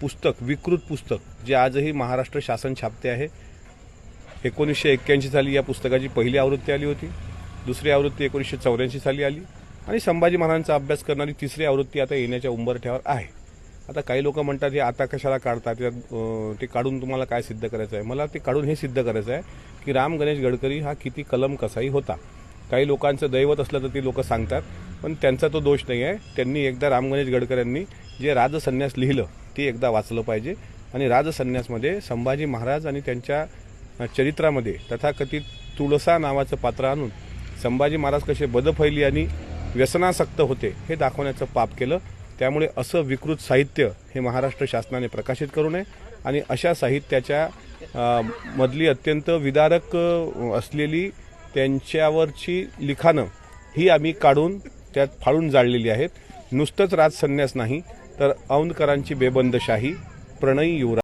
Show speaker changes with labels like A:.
A: पुस्तक विकृत पुस्तक जे आजही महाराष्ट्र शासन छापते आहे. एकोणीसशे एक्क्याऐंशी साली या पुस्तकाची पहिली आवृत्ती आली होती. दुसरी आवृत्ती एकोणीसशे चौऱ्याऐंशी साली आली. आणि संभाजी महाराजांचा अभ्यास करणारी तिसरी आवृत्ती आता येण्याच्या उंबरठ्यावर आहे. आता काही लोक म्हणतात हे आता कशाला काढतात? त्यात, ते काढून तुम्हाला काय सिद्ध करायचं आहे मला ते काढून हे सिद्ध करायचं आहे की राम गणेश गडकरी हा किती कलम कसाही होता. काही लोकांचं दैवत असलं तर ती लोक सांगतात पण त्यांचा तो दोष नाही आहे त्यांनी एकदा राम गणेश गडकर यांनी जे राजसन्यास लिहिलं ते एकदा वाचलं पाहिजे. आणि राजसन्यासमध्ये संभाजी महाराज आणि त्यांच्या चरित्रामध्ये तथाकथित तुळसा नावाचं पात्र आणून संभाजी महाराज कसे बदफैली आणि व्यसनासक्त होते हे दाखवण्याचं पाप केलं. त्यामुळे असं विकृत साहित्य हे महाराष्ट्र शासनाने प्रकाशित करू नये. आणि अशा साहित्याच्या मधली अत्यंत विदारक असलेली त्यांच्यावरची लिखाणं ही आम्ही काढून त्यात फाळून जाळलेली आहेत. नुसतंच राजसन्यास नाही तर औंधकरांची बेबंदशाही प्रणयी युवराज